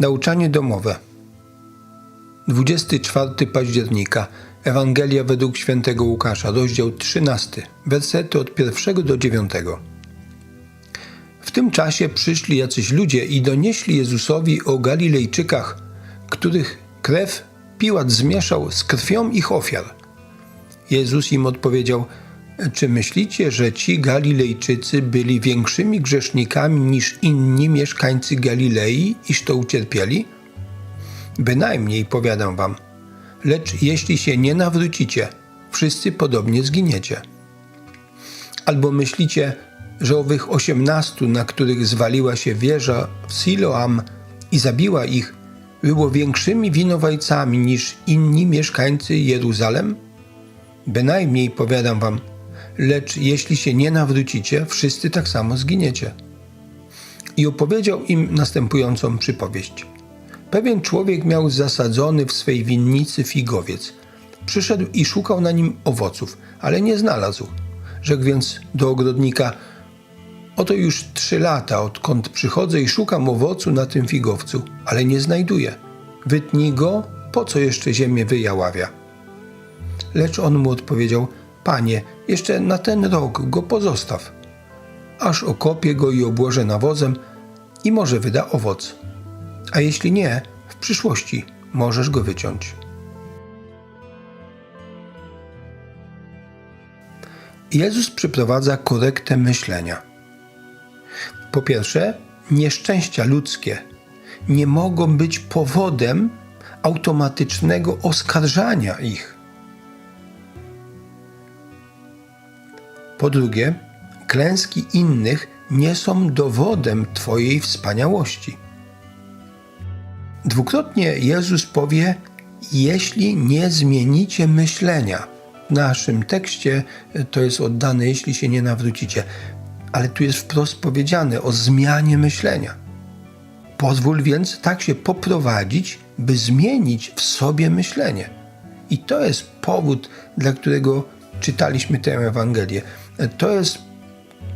Nauczanie domowe. 24 października. Ewangelia według świętego Łukasza, rozdział 13, wersety od 1 do 9. W tym czasie przyszli jacyś ludzie i donieśli Jezusowi o Galilejczykach, których krew Piłat zmieszał z krwią ich ofiar. Jezus im odpowiedział: Czy myślicie, że ci Galilejczycy byli większymi grzesznikami niż inni mieszkańcy Galilei, iż to ucierpieli? Bynajmniej, powiadam wam. Lecz jeśli się nie nawrócicie, wszyscy podobnie zginiecie. Albo myślicie, że owych osiemnastu, na których zwaliła się wieża w Siloam i zabiła ich, było większymi winowajcami niż inni mieszkańcy Jeruzalem? Bynajmniej, powiadam wam, lecz jeśli się nie nawrócicie, wszyscy tak samo zginiecie. I opowiedział im następującą przypowieść. Pewien człowiek miał zasadzony w swej winnicy figowiec. Przyszedł i szukał na nim owoców, ale nie znalazł. Rzekł więc do ogrodnika: Oto już trzy lata, odkąd przychodzę i szukam owocu na tym figowcu, ale nie znajduję. Wytnij go, po co jeszcze ziemię wyjaławia? Lecz on mu odpowiedział: Panie, jeszcze na ten rok go pozostaw, aż okopię go i obłożę nawozem i może wyda owoc. A jeśli nie, w przyszłości możesz go wyciąć. Jezus przyprowadza korektę myślenia. Po pierwsze, nieszczęścia ludzkie nie mogą być powodem automatycznego oskarżania ich. Po drugie, klęski innych nie są dowodem Twojej wspaniałości. Dwukrotnie Jezus powie: Jeśli nie zmienicie myślenia. W naszym tekście to jest oddane, jeśli się nie nawrócicie, ale tu jest wprost powiedziane o zmianie myślenia. Pozwól więc tak się poprowadzić, by zmienić w sobie myślenie. I to jest powód, dla którego czytaliśmy tę Ewangelię. To jest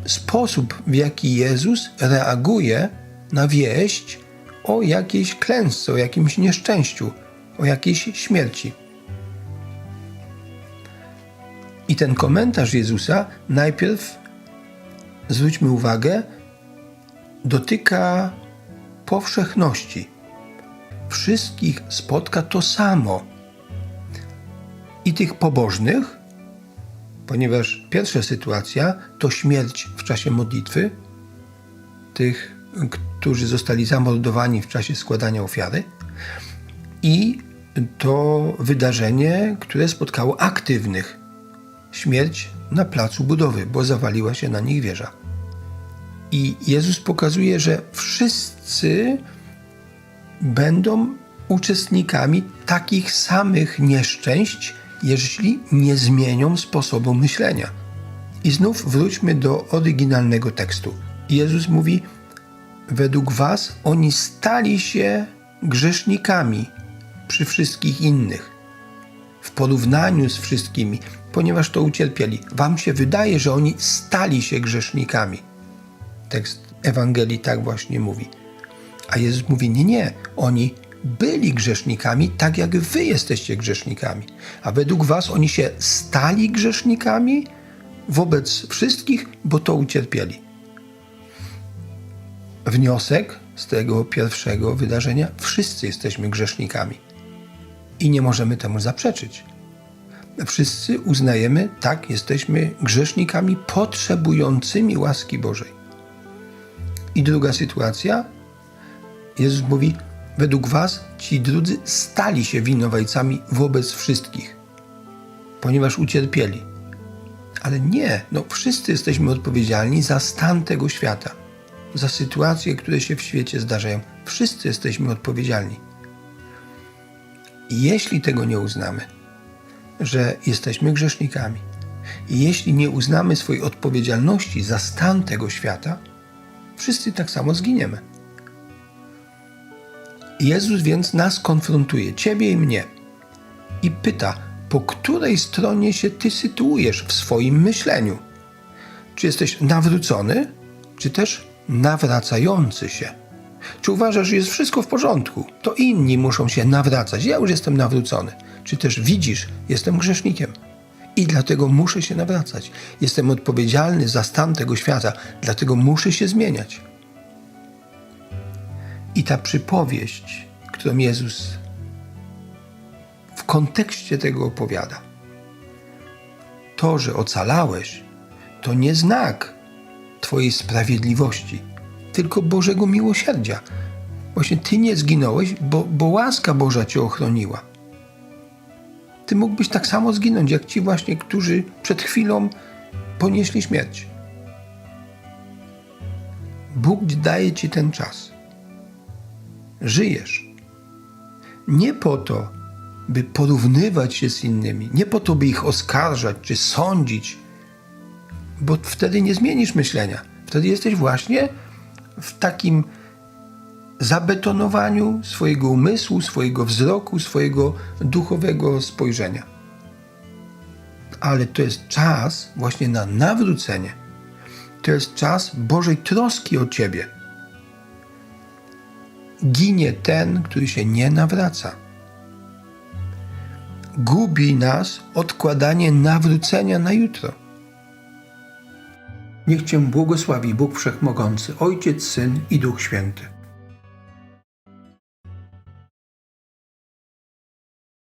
sposób, w jaki Jezus reaguje na wieść o jakiejś klęsce, o jakimś nieszczęściu, o jakiejś śmierci. I ten komentarz Jezusa najpierw, zwróćmy uwagę, dotyka powszechności. Wszystkich spotka to samo. I tych pobożnych, ponieważ pierwsza sytuacja to śmierć w czasie modlitwy, tych, którzy zostali zamordowani w czasie składania ofiary, i to wydarzenie, które spotkało aktywnych śmierć na placu budowy, bo zawaliła się na nich wieża. I Jezus pokazuje, że wszyscy będą uczestnikami takich samych nieszczęść, jeśli nie zmienią sposobu myślenia. I znów wróćmy do oryginalnego tekstu. Jezus mówi: Według Was oni stali się grzesznikami przy wszystkich innych, w porównaniu z wszystkimi, ponieważ to ucierpieli. Wam się wydaje, że oni stali się grzesznikami. Tekst Ewangelii tak właśnie mówi. A Jezus mówi: Nie, nie, oni byli grzesznikami, tak jak wy jesteście grzesznikami. A według was oni się stali grzesznikami wobec wszystkich, bo to ucierpieli. Wniosek z tego pierwszego wydarzenia: wszyscy jesteśmy grzesznikami i nie możemy temu zaprzeczyć. Wszyscy uznajemy, tak, jesteśmy grzesznikami potrzebującymi łaski Bożej. I druga sytuacja, Jezus mówi: Według Was ci drudzy stali się winowajcami wobec wszystkich, ponieważ ucierpieli. Ale nie, no wszyscy jesteśmy odpowiedzialni za stan tego świata, za sytuacje, które się w świecie zdarzają. Wszyscy jesteśmy odpowiedzialni. Jeśli tego nie uznamy, że jesteśmy grzesznikami, jeśli nie uznamy swojej odpowiedzialności za stan tego świata, wszyscy tak samo zginiemy. Jezus więc nas konfrontuje, ciebie i mnie, i pyta, po której stronie się ty sytuujesz w swoim myśleniu. Czy jesteś nawrócony, czy też nawracający się? Czy uważasz, że jest wszystko w porządku? To inni muszą się nawracać. Ja już jestem nawrócony. Czy też widzisz, jestem grzesznikiem. I dlatego muszę się nawracać. Jestem odpowiedzialny za stan tego świata, dlatego muszę się zmieniać. I ta przypowieść, którą Jezus w kontekście tego opowiada, to, że ocalałeś, to nie znak Twojej sprawiedliwości, tylko Bożego miłosierdzia. Właśnie Ty nie zginąłeś, bo, bo łaska Boża Cię ochroniła. Ty mógłbyś tak samo zginąć, jak ci właśnie, którzy przed chwilą ponieśli śmierć. Bóg daje ci ten czas. Żyjesz. Nie po to, by porównywać się z innymi, nie po to, by ich oskarżać czy sądzić, bo wtedy nie zmienisz myślenia. Wtedy jesteś właśnie w takim zabetonowaniu swojego umysłu, swojego wzroku, swojego duchowego spojrzenia. Ale to jest czas właśnie na nawrócenie. To jest czas Bożej troski o ciebie. Ginie ten, który się nie nawraca. Gubi nas odkładanie nawrócenia na jutro. Niech Cię błogosławi Bóg Wszechmogący, Ojciec, Syn i Duch Święty.